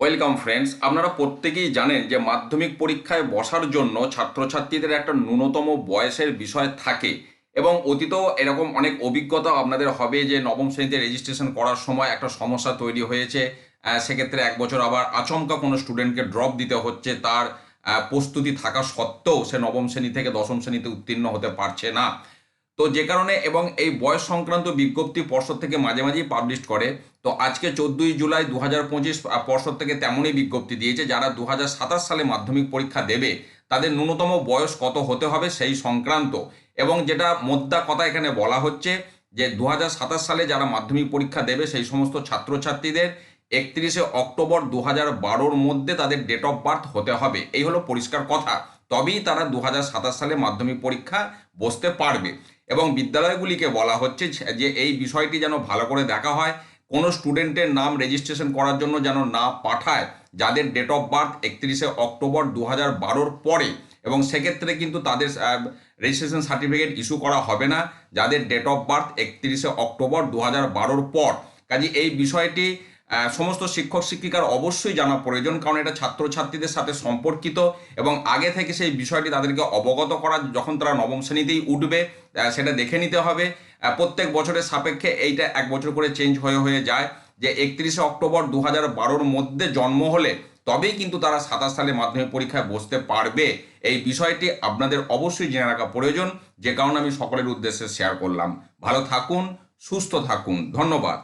Welcome friends আপনারা প্রত্যেকেই জানেন যে মাধ্যমিক পরীক্ষায় বসার জন্য ছাত্রছাত্রীদের একটা ন্যূনতম বয়সের বিষয় থাকে এবং অতীতেও এরকম অনেক অভিজ্ঞতা আপনাদের হবে যে নবম শ্রেণীতে রেজিস্ট্রেশন করার সময় একটা সমস্যা তৈরি হয়েছে। সেক্ষেত্রে এক বছর আবার আচমকা কোনো স্টুডেন্টকে ড্রপ দিতে হচ্ছে। তার প্রস্তুতি থাকা সত্ত্বেও সে নবম শ্রেণি থেকে দশম শ্রেণীতে উত্তীর্ণ হতে পারছে না। তো যে কারণে এবং এই বয়স সংক্রান্ত বিজ্ঞপ্তি পর্ষদ থেকে মাঝে মাঝেই পাবলিশ করে। তো আজকে চোদ্দই জুলাই দু হাজার পঁচিশ পর্ষদ থেকে তেমনই বিজ্ঞপ্তি দিয়েছে যারা দু হাজার সাতাশ সালে মাধ্যমিক পরীক্ষা দেবে, তাদের ন্যূনতম বয়স কত হতে হবে সেই সংক্রান্ত। এবং যেটা মোদ্দা কথা এখানে বলা হচ্ছে যে দু হাজার সাতাশ সালে যারা মাধ্যমিক পরীক্ষা দেবে সেই সমস্ত ছাত্রছাত্রীদের একত্রিশে অক্টোবর দু হাজার মধ্যে তাদের ডেট অফ বার্থ হতে হবে। এই হলো পরিষ্কার কথা। তবেই তারা দু হাজার সাতাশ সালে মাধ্যমিক পরীক্ষা বসতে পারবে। এবং বিদ্যালয়গুলিকে বলা হচ্ছে যে এই বিষয়টি যেন ভালো করে দেখা হয়, কোনো স্টুডেন্টের নাম রেজিস্ট্রেশন করার জন্য যেন না পাঠায়, যাদের ডেট অফ বার্থ একত্রিশে অক্টোবর দু হাজার পরে। এবং সেক্ষেত্রে কিন্তু তাদের রেজিস্ট্রেশন সার্টিফিকেট ইস্যু করা হবে না, যাদের ডেট অফ বার্থ একত্রিশে অক্টোবর দু হাজার পর। কাজে এই বিষয়টি সমস্ত শিক্ষক শিক্ষিকার অবশ্যই জানা প্রয়োজন, কারণ এটা ছাত্রছাত্রীদের সাথে সম্পর্কিত এবং আগে থেকে সেই বিষয়টি তাদেরকে অবগত করা, যখন তারা নবম শ্রেণীতেই উঠবে সেটা দেখে নিতে হবে। প্রত্যেক বছরের সাপেক্ষে এইটা এক বছর করে চেঞ্জ হয়ে হয়ে যায় যে একত্রিশে অক্টোবর দু হাজার বারোর মধ্যে জন্ম হলে তবেই কিন্তু তারা সাতাশ সালে মাধ্যমিক পরীক্ষায় বসতে পারবে। এই বিষয়টি আপনাদের অবশ্যই জেনে রাখা প্রয়োজন, যে কারণে আমি সকলের উদ্দেশ্যে শেয়ার করলাম। ভালো থাকুন, সুস্থ থাকুন। ধন্যবাদ।